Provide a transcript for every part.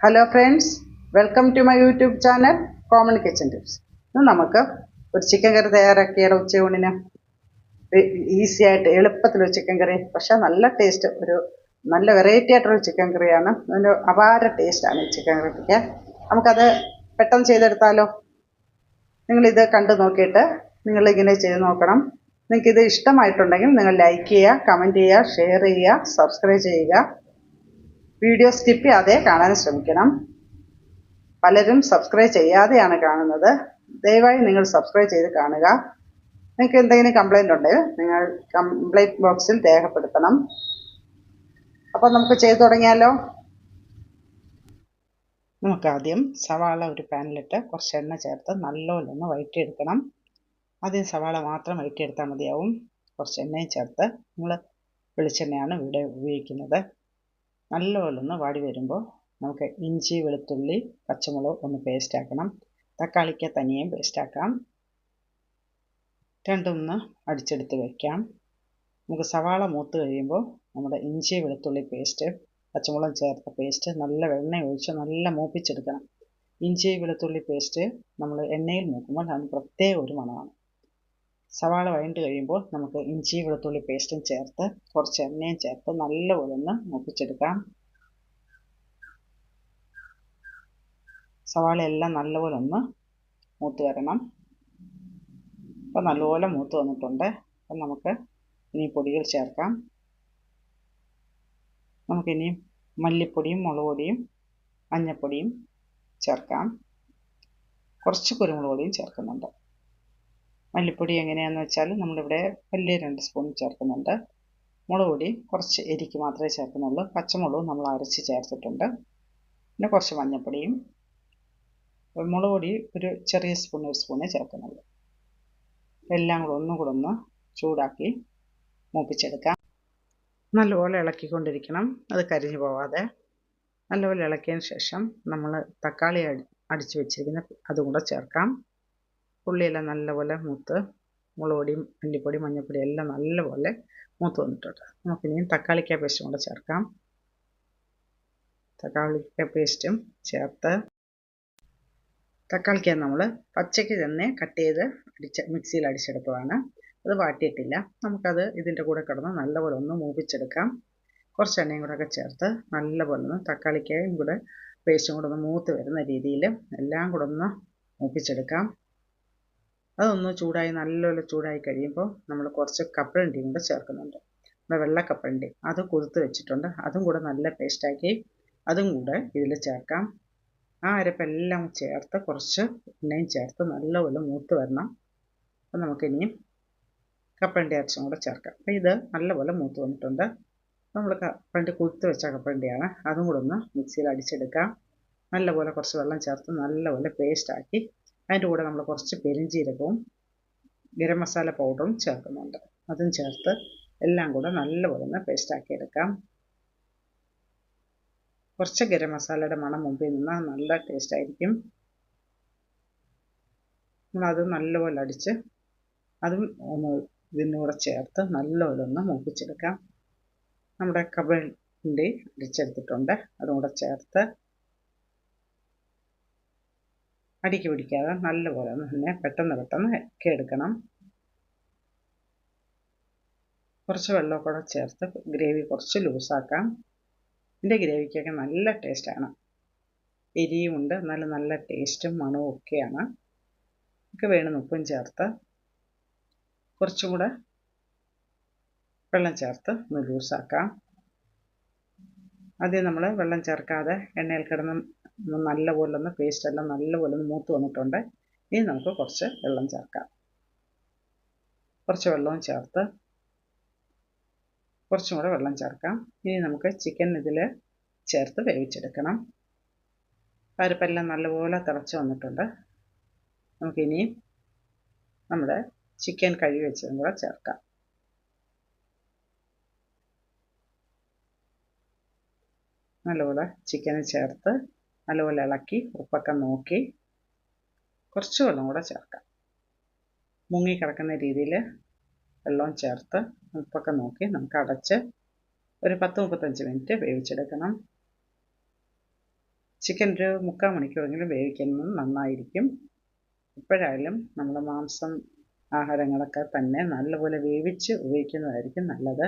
Hello friends welcome to my YouTube channel common kitchen tips ഇന്ന് നമുക്ക് ഒരു chicken കറി തയ്യാറാക്കിയാലോ ഉച്ചയൂണിന്? Easy ആയിട്ട് എളുപ്പത്തിലൊരു ചിക്കൻ കറി പക്ഷേ നല്ല ടേസ്റ്റ് ഒരു നല്ല വെറൈറ്റി ആയിട്ടുള്ള ചിക്കൻ കറിയാണ് അതിന്റെ അപാര ടേസ്റ്റാണ് ഈ ചിക്കൻ കറിക്ക് നമുക്കത് പെട്ടെന്ന് ചെയ്തെടുത്താലോ? നിങ്ങളിത് കണ്ടു നോക്കിയിട്ട് നിങ്ങളിങ്ങനെ ചെയ്ത് നോക്കണം. നിങ്ങൾക്കിത് ഇഷ്ടമായിട്ടുണ്ടെങ്കിൽ നിങ്ങൾ ലൈക്ക് ചെയ്യുക കമന്റ് ചെയ്യുക ഷെയർ ചെയ്യുക സബ്സ്ക്രൈബ് ചെയ്യുക. വീഡിയോ സ്കിപ്പ് ചെയ്യാതെ കാണാൻ ശ്രമിക്കണം. പലരും സബ്സ്ക്രൈബ് ചെയ്യാതെയാണ് കാണുന്നത്. ദയവായി നിങ്ങൾ സബ്സ്ക്രൈബ് ചെയ്ത് കാണുക. നിങ്ങൾക്ക് എന്തെങ്കിലും കംപ്ലൈന്റ് ഉണ്ടെങ്കിൽ നിങ്ങൾ കംപ്ലൈന്റ് ബോക്സിൽ രേഖപ്പെടുത്തണം. അപ്പോൾ നമുക്ക് ചെയ്തു തുടങ്ങിയാലോ? നമുക്ക് ആദ്യം സവാള ഒരു പാനിലിട്ട് കുറച്ച് എണ്ണ ചേർത്ത് നല്ലോണം ഒന്ന് വഴറ്റിയെടുക്കണം ആദ്യം സവാള മാത്രം വഴറ്റിയെടുത്താൽ മതിയാവും. കുറച്ച് എണ്ണയും ചേർത്ത് നമ്മൾ വെളിച്ചെണ്ണയാണ് ഇവിടെ ഉപയോഗിക്കുന്നത്. നല്ലപോലെ ഒന്ന് വാടി വരുമ്പോൾ നമുക്ക് ഇഞ്ചി വെളുത്തുള്ളി പച്ചമുളക് ഒന്ന് പേസ്റ്റ് ആക്കണം. തക്കാളിക്ക് തനിയും പേസ്റ്റ് ആക്കാം. രണ്ടൊന്ന് അടിച്ചെടുത്ത് വയ്ക്കാം നമുക്ക് സവാള മൂത്ത് കഴിയുമ്പോൾ നമ്മുടെ ഇഞ്ചി വെളുത്തുള്ളി പേസ്റ്റ് പച്ചമുളക് ചേർത്ത പേസ്റ്റ് നല്ല വെണ്ണ ഒഴിച്ച് നല്ല മൂപ്പിച്ചെടുക്കണം. ഇഞ്ചി വെളുത്തുള്ളി പേസ്റ്റ് നമ്മൾ എണ്ണയിൽ മൂക്കുമ്പോൾ അതിന് പ്രത്യേക ഒരു മണമാണ്. സവാള വഴണ്ട് കഴിയുമ്പോൾ നമുക്ക് ഇഞ്ചി വെളുത്തുള്ളി പേസ്റ്റും ചേർത്ത് കുറച്ച് എണ്ണയും ചേർത്ത് നല്ലപോലെ ഒന്ന് മൂപ്പിച്ചെടുക്കാം. സവാള എല്ലാം നല്ലപോലെ ഒന്ന് മൂത്ത് വരണം. അപ്പോൾ നല്ലപോലെ മൂത്ത് വന്നിട്ടുണ്ട്. അപ്പം നമുക്ക് ഇനി പൊടികൾ ചേർക്കാം. നമുക്കിനി മല്ലിപ്പൊടിയും മുളക് പൊടിയും മഞ്ഞൾപ്പൊടിയും ചേർക്കാം. കുറച്ച് കുരുമുളക് പൊടിയും ചേർക്കുന്നുണ്ട്. മല്ലിപ്പൊടി എങ്ങനെയാണെന്ന് വെച്ചാൽ നമ്മളിവിടെ വലിയ രണ്ട് സ്പൂൺ ചേർക്കുന്നുണ്ട്. മുളക് പൊടി കുറച്ച് എരിക്ക് മാത്രമേ ചേർക്കുന്നുള്ളൂ. പച്ചമുളകും നമ്മൾ അരച്ച് ചേർത്തിട്ടുണ്ട്. പിന്നെ കുറച്ച് മഞ്ഞൾപ്പൊടിയും മുളക് പൊടി ഒരു ചെറിയ സ്പൂൺ ഒരു സ്പൂണേ ചേർക്കുന്നുള്ളൂ. എല്ലാം കൂടെ ഒന്നും കൂടെ ഒന്ന് ചൂടാക്കി മൂപ്പിച്ചെടുക്കാം. നല്ലപോലെ ഇളക്കിക്കൊണ്ടിരിക്കണം. അത് കരിഞ്ഞു പോവാതെ. നല്ലപോലെ ഇളക്കിയതിന് ശേഷം നമ്മൾ തക്കാളി അടിച്ചു വെച്ചിരിക്കുന്ന അതും കൂടെ ചേർക്കാം. ഉള്ളിയെല്ലാം നല്ലപോലെ മൂത്ത് മുളകുപൊടിയും മല്ലിപ്പൊടി മഞ്ഞൾപ്പൊടി എല്ലാം നല്ലപോലെ മൂത്ത് വന്നിട്ടുണ്ട്. നമുക്കിനിയും തക്കാളിക്ക പേസ്റ്റും കൂടെ ചേർക്കാം. തക്കാളിക്ക പേസ്റ്റും ചേർത്ത് തക്കാളിക്ക നമ്മൾ പച്ചയ്ക്ക് തന്നെ കട്ട് ചെയ്ത് അടിച്ച മിക്സിയിൽ അടിച്ചെടുത്തതാണ്. അത് വാട്ടിയിട്ടില്ല. നമുക്കത് ഇതിന്റെ കൂടെ കിടന്ന് നല്ലപോലെ ഒന്ന് മൂപ്പിച്ചെടുക്കാം. കുറച്ച് എണ്ണയും കൂടെ ഒക്കെ ചേർത്ത് നല്ലപോലെ ഒന്ന് തക്കാളിക്കയും കൂടെ പേസ്റ്റും കൂടെ ഒന്ന് മൂത്ത് വരുന്ന രീതിയിൽ എല്ലാം കൂടെ ഒന്ന് മൂപ്പിച്ചെടുക്കാം. അതൊന്ന് ചൂടായി നല്ലപോലെ ചൂടായി കഴിയുമ്പോൾ നമ്മൾ കുറച്ച് കപ്പലണ്ടിയും കൂടെ ചേർക്കുന്നുണ്ട്. നമ്മുടെ വെള്ള കപ്പലണ്ടി അത് കുതിർത്ത് വെച്ചിട്ടുണ്ട്. അതും കൂടെ നല്ല പേസ്റ്റാക്കി അതും കൂടെ ഇതിൽ ചേർക്കാം. ആ അരപ്പെല്ലാം ചേർത്ത് കുറച്ച് എണ്ണയും ചേർത്ത് നല്ലപോലെ മൂത്ത് വരണം. അപ്പം നമുക്കിനിയും കപ്പലണ്ടി അരച്ചും കൂടെ ചേർക്കാം. അപ്പോൾ ഇത് നല്ലപോലെ മൂത്ത് വന്നിട്ടുണ്ട്. നമ്മൾ കപ്പലണ്ടി കുതിർത്ത് വെച്ച കപ്പലണ്ടിയാണ് അതും കൂടെ ഒന്ന് മിക്സിയിൽ അടിച്ചെടുക്കാം. നല്ലപോലെ കുറച്ച് വെള്ളം ചേർത്ത് നല്ലപോലെ പേസ്റ്റാക്കി അതിന്റെ കൂടെ നമ്മൾ കുറച്ച് പെരിഞ്ചീരകവും ഗരം മസാല പൗഡറും ചേർക്കുന്നുണ്ട്. അതും ചേർത്ത് എല്ലാം കൂടെ നല്ലപോലെ ഒന്ന് പേസ്റ്റാക്കി എടുക്കാം. കുറച്ച് ഗരം മസാലയുടെ മണം മുമ്പിൽ നിന്നാൽ നല്ല ടേസ്റ്റ് ആയിരിക്കും. അത് നല്ലപോലെ അടിച്ച് അതും ഒന്ന് ഇതിനൂടെ ചേർത്ത് നല്ലപോലെ ഒന്ന് മൂപ്പിച്ചെടുക്കാം. നമ്മുടെ കബളിന്റെ അടിച്ചെടുത്തിട്ടുണ്ട്. അതും കൂടെ ചേർത്ത് അടിക്ക് പിടിക്കാതെ നല്ലപോലെ തന്നെ പെട്ടെന്ന് പെട്ടെന്ന് എടുക്കണം. കുറച്ച് വെള്ളം കൂടെ ചേർത്ത് ഗ്രേവി കുറച്ച് ലൂസാക്കാം എന്റെ ഗ്രേവിക്കൊക്കെ നല്ല ടേസ്റ്റാണ് എരിയുമുണ്ട് നല്ല നല്ല ടേസ്റ്റും മണവും ഒക്കെയാണ്. ഒക്കെ വേണം ഉപ്പും ചേർത്ത് കുറച്ചും കൂടെ വെള്ളം ചേർത്ത് ഒന്ന് ലൂസാക്കാം ആദ്യം നമ്മൾ വെള്ളം ചേർക്കാതെ എണ്ണയിൽ കിടന്ന് നല്ലപോലെ ഒന്ന് പേസ്റ്റ് എല്ലാം നല്ലപോലെ ഒന്ന് മൂത്ത് വന്നിട്ടുണ്ട്. ഇനി നമുക്ക് കുറച്ച് വെള്ളം ചേർക്കാം. കുറച്ച് വെള്ളവും ചേർത്ത് കുറച്ചും കൂടെ വെള്ളം ചേർക്കാം. ഇനി നമുക്ക് ചിക്കൻ ഇതിൽ ചേർത്ത് വേവിച്ചെടുക്കണം. പരിപ്പെല്ലാം നല്ലപോലെ തിളച്ച് വന്നിട്ടുണ്ട്. നമുക്കിനി നമ്മുടെ ചിക്കൻ കഴുകി വെച്ചതും കൂടെ ചേർക്കാം. നല്ലപോലെ ചിക്കൻ ചേർത്ത് നല്ലപോലെ ഇളക്കി ഉപ്പൊക്കെ നോക്കി കുറച്ച് വെള്ളം കൂടെ ചേർക്കാം. മുങ്ങി കിടക്കുന്ന രീതിയിൽ വെള്ളം ചേർത്ത് ഉപ്പൊക്കെ നോക്കി നമുക്ക് അടച്ച് ഒരു പത്ത് മുപ്പത്തഞ്ച് മിനിറ്റ് വേവിച്ചെടുക്കണം. ചിക്കൻ ഒരു മുക്കാൽ മണിക്കൂറെങ്കിലും വേവിക്കുന്നത് നന്നായിരിക്കും. എപ്പോഴായാലും നമ്മൾ മാംസം ആഹാരങ്ങളൊക്കെ തന്നെ നല്ലപോലെ വേവിച്ച് ഉപയോഗിക്കുന്നതായിരിക്കും നല്ലത്.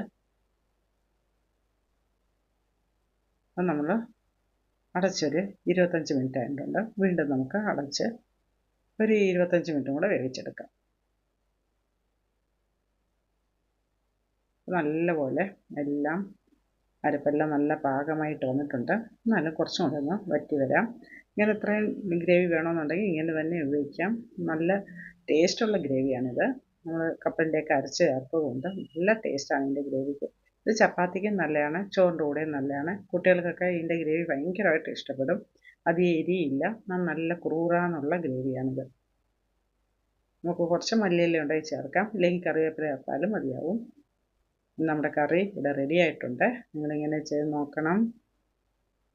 അപ്പം നമ്മൾ അടച്ചൊരു ഇരുപത്തഞ്ച് മിനിറ്റ് ആയിട്ടുണ്ട്. വീണ്ടും നമുക്ക് അടച്ച് ഒരു ഇരുപത്തഞ്ച് മിനിറ്റും കൂടെ വേവിച്ചെടുക്കാം. നല്ലപോലെ എല്ലാം അരപ്പെല്ലാം നല്ല പാകമായിട്ട് വന്നിട്ടുണ്ട്. എന്നാലും കുറച്ചും കൂടെ ഒന്ന് വറ്റി വരാം. ഇങ്ങനെ ഇത്രയും ഗ്രേവി വേണമെന്നുണ്ടെങ്കിൽ ഇങ്ങനെ തന്നെ ഉപയോഗിക്കാം. നല്ല ടേസ്റ്റുള്ള ഗ്രേവിയാണിത്. നമ്മൾ കപ്പലിന്റെയൊക്കെ അരച്ച് ചേർത്തതുകൊണ്ട് നല്ല ടേസ്റ്റാണ് ഇതിന്റെ ഗ്രേവിക്ക്. ഇത് ചപ്പാത്തിക്കും നല്ലതാണ് ചോറിന്റെ കൂടെയും നല്ലതാണ്. കുട്ടികൾക്കൊക്കെ ഇതിന്റെ ഗ്രേവി ഭയങ്കരമായിട്ട് ഇഷ്ടപ്പെടും. അധികം എരിയില്ല നല്ല ക്രൂറാന്നുള്ള ഗ്രേവിയാണിത്. നമുക്ക് കുറച്ച് മല്ലിയില ഉണ്ടായി ചേർക്കാം. അല്ലെങ്കിൽ കറിവേപ്പില ചേർത്താലും മതിയാവും. നമ്മുടെ കറി ഇവിടെ റെഡി ആയിട്ടുണ്ട്. നിങ്ങളിങ്ങനെ ചെയ്ത് നോക്കണം.